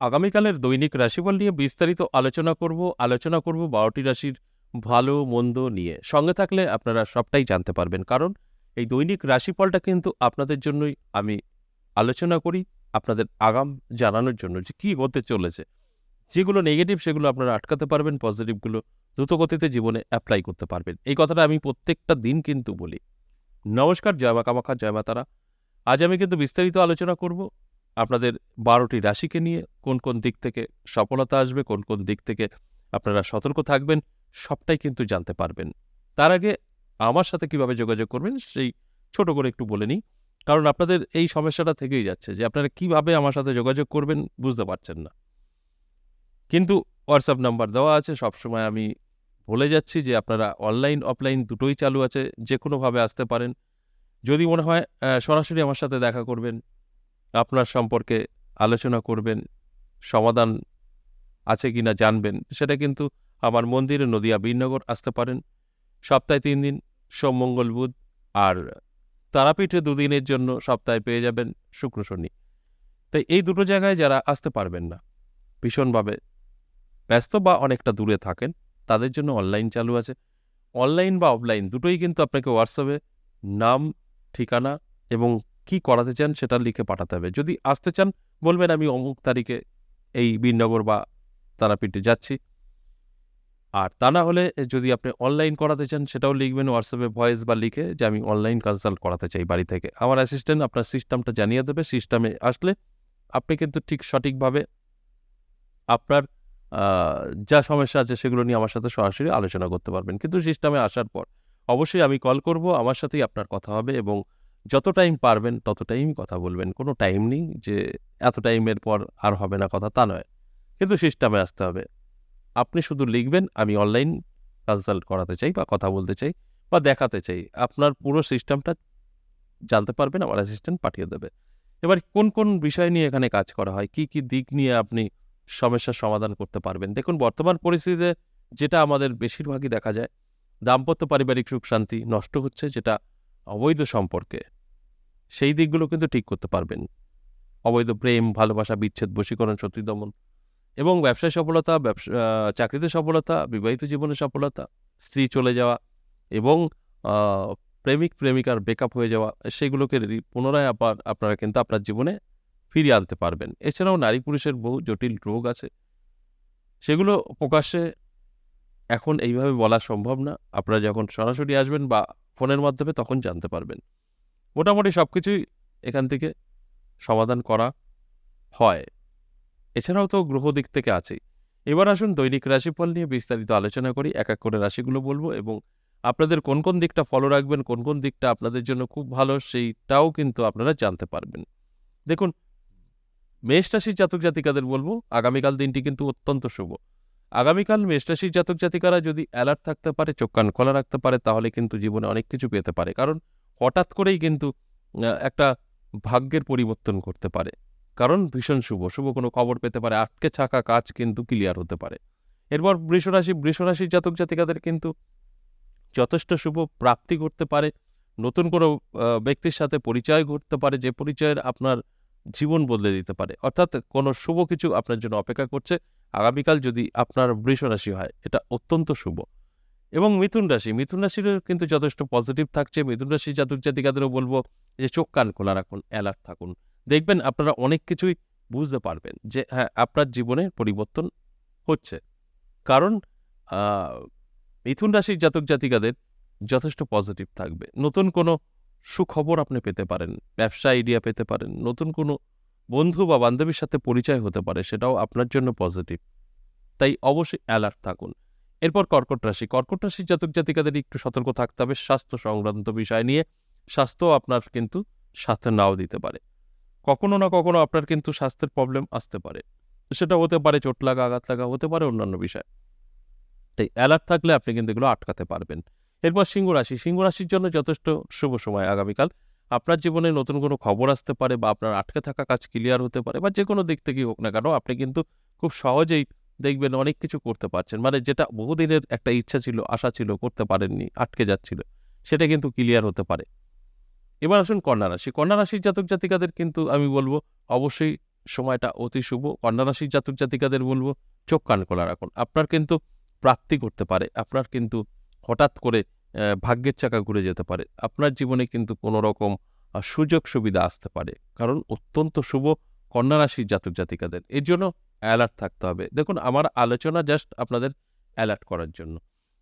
আগামীকালের দৈনিক রাশিফল নিয়ে বিস্তারিত আলোচনা করব আলোচনা করব বারোটি রাশির ভালো, মন্দ নিয়ে। সঙ্গে থাকলে আপনারা সবটাই জানতে পারবেন। কারণ এই দৈনিক রাশিফলটা কিন্তু আপনাদের জন্যই আমি আলোচনা করি, আপনাদের আগাম জানানোর জন্য যে কী হতে চলেছে। যেগুলো নেগেটিভ সেগুলো আপনারা আটকাতে পারবেন পজিটিভগুলো দ্রুতগতিতে জীবনে অ্যাপ্লাই করতে পারবেন। এই কথাটা আমি প্রত্যেকটা দিন কিন্তু বলি। নমস্কার, জয় মা কামাখ্যা জয় মা তারা। আজ আমি কিন্তু বিস্তারিত আলোচনা করব আপনাদের বারোটি রাশিকে নিয়ে কোন কোন দিক থেকে সফলতা আসবে, কোন কোন দিক থেকে আপনারা সতর্ক থাকবেন, সবটাই কিন্তু জানতে পারবেন। তার আগে আমার সাথে কীভাবে যোগাযোগ করবেন সেই ছোট করে একটু বলে নিই। কারণ আপনাদের এই সমস্যাটা থেকেই যাচ্ছে যে আপনারা কীভাবে আমার সাথে যোগাযোগ করবেন বুঝতে পারছেন না। কিন্তু হোয়াটসঅ্যাপ নাম্বার দেওয়া আছে, সবসময় আমি বলে যাচ্ছি যে আপনারা অনলাইন অফলাইন দুটোই চালু আছে যে কোনোভাবে আসতে পারেন। যদি মনে হয় সরাসরি আমার সাথে দেখা করবেন আপনার সম্পর্কে আলোচনা করবেন, সমাধান আছে কিনা জানবেন, সেটা কিন্তু আমার মন্দিরে নদিয়া বীরনগর আসতে পারেন। সপ্তাহে তিন দিন, সোম, মঙ্গল, বুধ আর তারাপীঠে দুদিনের জন্য সপ্তাহে পেয়ে যাবেন শুক্র, শনি। তাই এই দুটো জায়গায় যারা আসতে পারবেন না, ভীষণভাবে ব্যস্ত বা অনেকটা দূরে থাকেন, তাদের জন্য অনলাইন চালু আছে। অনলাইন বা অফলাইন দুটোই কিন্তু আপনাকে হোয়াটসঅ্যাপে নাম, ঠিকানা এবং কি করাতে চান সেটা লিখে পাঠাতে হবে। যদি আসতে চান, বলবেন আমি অমুক তারিখে এই বীরনগর বা তারাপীঠে যাচ্ছি। আর তা না হলে যদি আপনি অনলাইন করাতে চান, সেটাও লিখবেন হোয়াটসঅ্যাপে ভয়েস বা লিখে যে আমি অনলাইন কনসাল্ট করাতে চাই বাড়ি থেকে। আমার অ্যাসিস্ট্যান্ট আপনার সিস্টেমটা জানিয়ে দেবে। সিস্টেমে আসলে আপনি কিন্তু ঠিক সঠিকভাবে আপনার যা সমস্যা আছে সেগুলো নিয়ে আমার সাথে সরাসরি আলোচনা করতে পারবেন। কিন্তু সিস্টেমে আসার পর অবশ্যই আমি কল করব, আমার সাথেই আপনার কথা হবে এবং যত টাইম পারবেন, তত টাইম কথা বলবেন। কোনো টাইম নেই যে এত টাইমের পর আর হবে না কথা, তা নয়। কিন্তু সিস্টেমে আসতে হবে। আপনি শুধু লিখবেন, আমি অনলাইন কনসাল্ট করাতে চাই বা কথা বলতে চাই বা দেখাতে চাই। আপনার পুরো সিস্টেমটা জানতে পারবেন, আমার অ্যাসিস্ট্যান্ট পাঠিয়ে দেবে। এবার কোন কোন বিষয় নিয়ে এখানে কাজ করা হয়? কি কি দিক নিয়ে আপনি সমস্যার সমাধান করতে পারবেন? দেখুন, বর্তমান পরিস্থিতিতে যেটা আমাদের বেশিরভাগই দেখা যায়, দাম্পত্য পারিবারিক সুখ শান্তি নষ্ট হচ্ছে, যেটা অবৈধ সম্পর্কে। সেই দিকগুলো কিন্তু ঠিক করতে পারবেন। অবৈধ প্রেম, ভালোবাসা, বিচ্ছেদ, বশীকরণ, শত্রু দমন এবং ব্যবসায় সফলতা, ব্যবসা চাকরিতে সফলতা, বিবাহিত জীবনে সফলতা, স্ত্রী চলে যাওয়া এবং প্রেমিক, প্রেমিকার ব্রেকআপ হয়ে যাওয়া, সেগুলোকে পুনরায় আবার আপনারা কিন্তু আপনার জীবনে ফিরিয়ে আনতে পারবেন। এছাড়াও নারী পুরুষের বহু জটিল রোগ আছে। সেগুলো প্রকাশ্যে এখন এইভাবে বলা সম্ভব না। আপনারা যখন সরাসরি আসবেন বা ফোনের মাধ্যমে তখন জানতে পারবেন। মোটামুটি সব কিছুই এখান থেকে সমাধান করা হয়। এছাড়াও তো গ্রহ দিক থেকে আছেই। এবার আসুন দৈনিক রাশিফল নিয়ে বিস্তারিত আলোচনা করি। এক এক করে রাশিগুলো বলব এবং আপনাদের কোন কোন দিকটা ফলো রাখবেন, কোন কোন দিকটা আপনাদের জন্য খুব ভালো সেইটাও কিন্তু আপনারা জানতে পারবেন। দেখুন, মেষ রাশির জাতক জাতিকাদের বলব, আগামীকাল দিনটি কিন্তু অত্যন্ত শুভ। আগামীকাল মেষ রাশির জাতক জাতিকারা যদি অ্যালার্ট থাকতে পারে, চোখ কান খোলা রাখতে পারে, তাহলে কিন্তু জীবনে অনেক কিছু পেতে পারে। কারণ হঠাৎ করেই কিন্তু একটা ভাগ্যের পরিবর্তন করতে পারে। কারণ ভীষণ শুভ শুভ কোনো খবর পেতে পারে, আটকে থাকা কাজ কিন্তু ক্লিয়ার হতে পারে। এরপর বৃষরাশি বৃষরাশির জাতক জাতিকাদের কিন্তু যথেষ্ট শুভ প্রাপ্তি করতে পারে, নতুন কোনো ব্যক্তির সাথে পরিচয় ঘটতে পারে, যে পরিচয়ের আপনার জীবন বদলে দিতে পারে। অর্থাৎ কোনো শুভ কিছু আপনার জন্য অপেক্ষা করছে। আগামীকাল যদি আপনার বৃষ রাশি হয়, এটা অত্যন্ত শুভ। এবং মিথুন রাশি, মিথুন রাশিরও কিন্তু যথেষ্ট পজিটিভ থাকছে। মিথুন রাশি জাতক জাতিকাদেরও বলব যে, চোখ কান খোলা রাখুন অ্যালার্ট থাকুন। দেখবেন আপনারা অনেক কিছুই বুঝতে পারবেন যে হ্যাঁ আপনার জীবনে পরিবর্তন হচ্ছে। কারণ মিথুন রাশির জাতক জাতিকাদের যথেষ্ট পজিটিভ থাকবে। নতুন কোনো সুখবর আপনি পেতে পারেন, ব্যবসা আইডিয়া পেতে পারেন, নতুন কোনো বন্ধু বা বান্ধবীর সাথে পরিচয় হতে পারে, সেটাও আপনার জন্য পজিটিভ তাই অবশ্যই অ্যালার্ট থাকুন। এরপর কর্কট রাশি। কর্কট রাশির জাতক জাতিকাদের একটু সতর্ক থাকতে হবে স্বাস্থ্য সংক্রান্ত বিষয় নিয়ে। স্বাস্থ্য আপনার কিন্তু সাথে নাও দিতে পারে। কখনো না কখনো আপনার কিন্তু স্বাস্থ্যের প্রবলেম আসতে পারে। সেটা হতে পারে চোট লাগা, আঘাত লাগা, হতে পারে অন্যান্য বিষয়। তাই অ্যালার্ট থাকলে আপনি কিন্তু এগুলো আটকাতে পারবেন। এরপর সিংহ রাশি। সিংহ রাশির জন্য যথেষ্ট শুভ সময় আগামীকাল। আপনার জীবনে নতুন কোনো খবর আসতে পারে বা আপনার আটকে থাকা কাজ ক্লিয়ার হতে পারে বা যে কোনো দিক থেকেই হোক না কেন, আপনি কিন্তু খুব সহজেই দেখবেন অনেক কিছু করতে পারছেন। মানে যেটা বহুদিনের একটা ইচ্ছা ছিল, আশা ছিল, করতে পারেননি, আটকে যাচ্ছিল, সেটা কিন্তু ক্লিয়ার হতে পারে। এবার আসুন কন্যা রাশি। কন্যা রাশির জাতক জাতিকাদের কিন্তু আমি বলব, অবশ্যই সময়টা অতি শুভ। কন্যা রাশির জাতক জাতিকাদের বলব, চোখ কান খোলা রাখুন। আপনার কিন্তু প্রাপ্তি করতে পারে। আপনার কিন্তু হঠাৎ করে ভাগ্যের চাকা ঘুরে যেতে পারে। আপনার জীবনে কিন্তু কোনো রকম সুযোগ সুবিধা আসতে পারে। কারণ অত্যন্ত শুভ কন্যা রাশির জাতক জাতিকাদের। এর জন্য অ্যালার্ট থাকতে হবে। দেখুন, আমার আলোচনা জাস্ট আপনাদের অ্যালার্ট করার জন্য।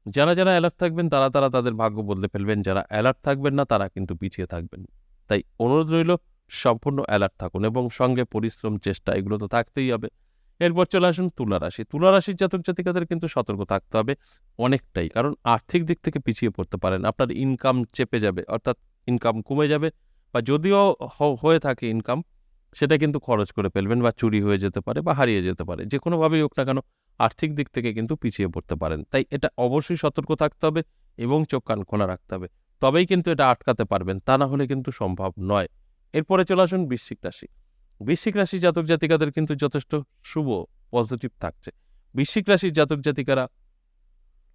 যারা যারা অ্যালার্ট থাকবেন, তারা তারা তাদের ভাগ্য বদলে ফেলবেন। যারা অ্যালার্ট থাকবেন না, তারা কিন্তু পিছিয়ে থাকবেন। তাই অনুরোধ রইল, সম্পূর্ণ অ্যালার্ট থাকুন এবং সঙ্গে পরিশ্রম, চেষ্টা, এগুলো তো থাকতেই হবে। এরপর চলে আসুন তুলা রাশি। তুলা রাশির জাতক জাতিকাদের কিন্তু সতর্ক থাকতে হবে অনেকটাই, কারণ আর্থিক দিক থেকে পিছিয়ে পড়তে পারেন। আপনার ইনকাম চেপে যাবে, অর্থাৎ ইনকাম কমে যাবে, বা যদিও হয়ে থাকে ইনকাম সেটা কিন্তু খরচ করে ফেলবেন বা চুরি হয়ে যেতে পারে বা হারিয়ে যেতে পারে। যে কোনোভাবেই হোক না কেন, আর্থিক দিক থেকে কিন্তু পিছিয়ে পড়তে পারেন। তাই এটা অবশ্যই সতর্ক থাকতে হবে এবং চোখ কান খোলা রাখতে হবে। তবেই কিন্তু এটা আটকাতে পারবেন, তা না হলে কিন্তু সম্ভব নয়। এরপরে চলে আসুন বৃশ্চিক রাশি। বৃশ্চিক রাশি জাতক জাতিকাদের কিন্তু যথেষ্ট শুভ পজিটিভ থাকছে। বৃশ্চিক রাশির জাতক জাতিকারা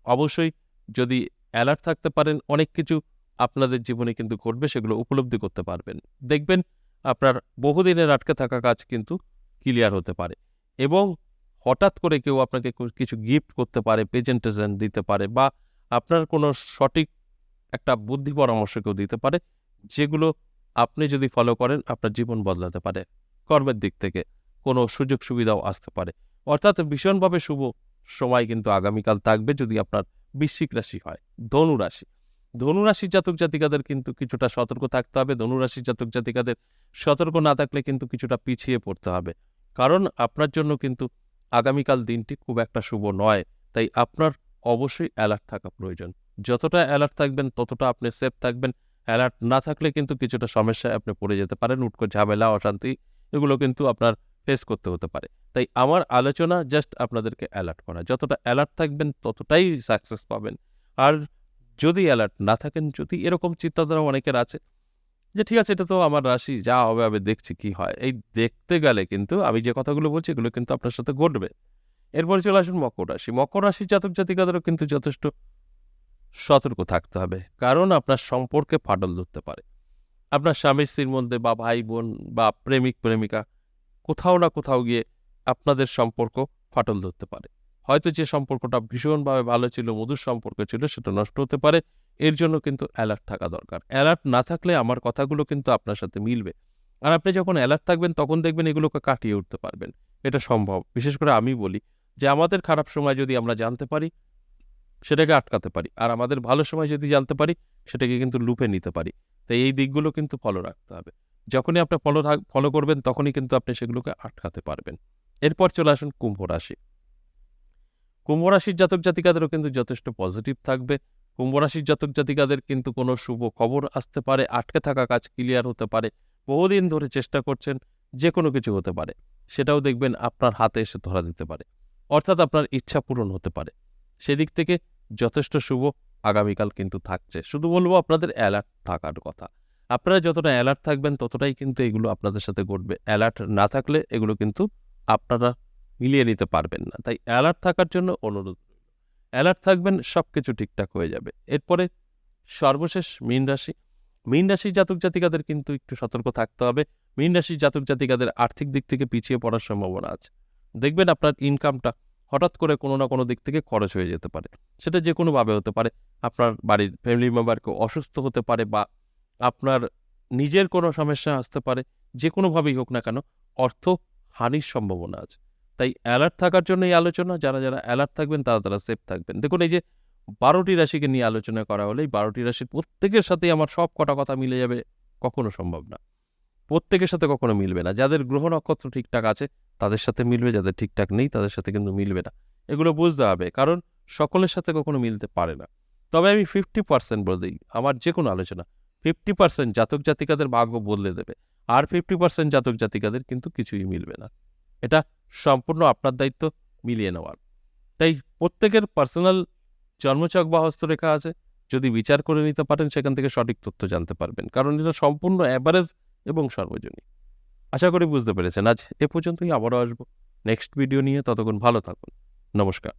অবশ্যই যদি অ্যালার্ট থাকতে পারেন, অনেক কিছু আপনাদের জীবনে কিন্তু ঘটবে, সেগুলো উপলব্ধি করতে পারবেন। দেখবেন আপনার বহুদিনের আটকে থাকা কাজ কিন্তু ক্লিয়ার হতে পারে। এবং হঠাৎ করে কেউ আপনাকে কিছু গিফট করতে পারে প্রেজেন্টেশন দিতে পারে বা আপনার কোনো সঠিক একটা বুদ্ধি পরামর্শ কেউ দিতে পারে, যেগুলো আপনি যদি ফলো করেন, আপনার জীবন বদলাতে পারে, কর্মের দিক থেকে কোনো সুযোগ সুবিধাও আসতে পারে। অর্থাৎ ভীষণভাবে শুভ সময় কিন্তু আগামীকাল থাকবে যদি আপনার বৃশ্চিক রাশি হয়, ধনু রাশি। ধনু রাশির জাতক জাতিকাদের কিন্তু কিছুটা সতর্ক থাকতে হবে। ধনুরাশি জাতক জাতিকাদের সতর্ক না থাকলে কিন্তু কিছুটা পিছিয়ে পড়তে হবে। কারণ আপনার জন্য কিন্তু আগামীকাল দিনটি খুব একটা শুভ নয়। তাই আপনার অবশ্যই অ্যালার্ট থাকা প্রয়োজন। যতটা অ্যালার্ট থাকবেন, ততটা আপনি সেফ থাকবেন। অ্যালার্ট না থাকলে কিন্তু কিছুটা সমস্যায় আপনি পড়ে যেতে পারেন। উটকো ঝামেলা, অশান্তি এগুলো কিন্তু আপনার ফেস করতে হতে পারে। তাই আমার আলোচনা জাস্ট আপনাদেরকে অ্যালার্ট করা। যতটা অ্যালার্ট থাকবেন, ততটাই সাকসেস পাবেন। আর যদি অ্যালার্ট না থাকেন, যদি এরকম চিন্তাধারা অনেকের আছে, যে ঠিক আছে, এটা তো আমার রাশি, যা হবে আমি দেখছি কি হয়। এই দেখতে গেলে কিন্তু আমি যে কথাগুলো বলছি, এগুলো কিন্তু আপনার সাথে ঘটবে। এরপরে চলে আসুন মকর রাশি। মকর রাশির জাতক জাতিকাদেরও কিন্তু যথেষ্ট সতর্ক থাকতে হবে, কারণ আপনার সম্পর্কে ফাটল ধরতে পারে। আপনার স্বামী স্ত্রীর মধ্যে বা ভাই বোন বা প্রেমিক, প্রেমিকা, কোথাও না কোথাও গিয়ে আপনাদের সম্পর্ক ফাটল ধরতে পারে। হয়তো যে সম্পর্কটা ভীষণভাবে ভালো ছিল, মধুর সম্পর্ক ছিল, সেটা নষ্ট হতে পারে। এর জন্য কিন্তু অ্যালার্ট থাকা দরকার। অ্যালার্ট না থাকলে আমার কথাগুলো কিন্তু আপনার সাথে মিলবে। আর আপনি যখন অ্যালার্ট থাকবেন, তখন দেখবেন এগুলোকে কাটিয়ে উঠতে পারবেন। এটা সম্ভব। বিশেষ করে আমি বলি যে, আমাদের খারাপ সময় যদি আমরা জানতে পারি, সেটাকে আটকাতে পারি। আর আমাদের ভালো সময় যদি জানতে পারি, সেটাকে কিন্তু লুপে নিতে পারি। তাই এই দিকগুলো কিন্তু ফলো রাখতে হবে। যখনই আপনি ফলো ফলো করবেন, তখনই কিন্তু আপনি সেগুলোকে আটকাতে পারবেন। এরপর চলে আসুন কুম্ভ রাশি। কুম্ভ রাশির জাতক জাতিকাদেরও কিন্তু যথেষ্ট পজিটিভ থাকবে। কুম্ভ রাশির জাতক জাতিকাদের কিন্তু কোনো শুভ খবর আসতে পারে, আটকে থাকা কাজ ক্লিয়ার হতে পারে, বহুদিন ধরে চেষ্টা করছেন যে কোনো কিছু হতে পারে, সেটাও দেখবেন আপনার হাতে এসে ধরা দিতে পারে, অর্থাৎ আপনার ইচ্ছা পূরণ হতে পারে। সেদিক থেকে যথেষ্ট শুভ আগামীকাল কিন্তু থাকছে। শুধু বলব আপনাদের অ্যালার্ট থাকার কথা। আপনারা যতটা অ্যালার্ট থাকবেন, ততটাই কিন্তু এগুলো আপনাদের সাথে ঘটবে। অ্যালার্ট না থাকলে এগুলো কিন্তু আপনারা মিলিয়ে নিতে পারবেন না। তাই অ্যালার্ট থাকার জন্য অনুরোধ অ্যালার্ট থাকবেন সব কিছু ঠিকঠাক হয়ে যাবে। এরপরে সর্বশেষ মীন রাশি। মীন রাশির জাতক জাতিকাদের কিন্তু একটু সতর্ক থাকতে হবে। মীন রাশির জাতক জাতিকাদের আর্থিক দিক থেকে পিছিয়ে পড়ার সম্ভাবনা আছে। দেখবেন আপনার ইনকামটা হঠাৎ করে কোনো না কোনো দিক থেকে খরচ হয়ে যেতে পারে। সেটা যে কোনোভাবে হতে পারে। আপনার বাড়ির ফ্যামিলি মেম্বার কেউ অসুস্থ হতে পারে বা আপনার নিজের কোনো সমস্যা আসতে পারে। যে কোনোভাবেই হোক না কেন, অর্থ হানির সম্ভাবনা আছে। তাই অ্যালার্ট থাকার জন্য এই আলোচনা, যারা যারা অ্যালার্ট থাকবেন তারা তারা সেফ থাকবেন। দেখুন, এই যে বারোটি রাশিকে নিয়ে আলোচনা করা হলে এই বারোটি রাশির প্রত্যেকের সাথে আমার সব কটা কথা মিলে যাবে, কখনো সম্ভব না। প্রত্যেকের সাথে কখনো মিলবে না। যাদের গ্রহ নক্ষত্র ঠিকঠাক আছে, তাদের সাথে মিলবে, যাদের ঠিকঠাক নেই, তাদের সাথে কিন্তু মিলবে না। এগুলো বুঝতে হবে, কারণ সকলের সাথে কখনো মিলতে পারে না। তবে আমি ফিফটি পার্সেন্ট বলে দিই, আমার যে কোনো আলোচনা। ফিফটি পার্সেন্ট জাতক জাতিকাদের ভাগ্য বদলে দেবে, আর ফিফটি পার্সেন্ট জাতক জাতিকাদের কিন্তু কিছুই মিলবে না। এটা সম্পূর্ণ আপনার দায়িত্ব মিলিয়ে নেওয়ার। তাই প্রত্যেকের পার্সোনাল জন্মচক বা হস্তরেখা আছে। যদি বিচার করে নিতে পারেন, সেখান থেকে সঠিক তথ্য জানতে পারবেন। কারণ এটা সম্পূর্ণ অ্যাভারেজ এবং সর্বজনীন। আশা করি বুঝতে পেরেছেন। আজ এ পর্যন্তই আবারও আসব। নেক্সট ভিডিও নিয়ে ততক্ষণ ভালো থাকুন। নমস্কার।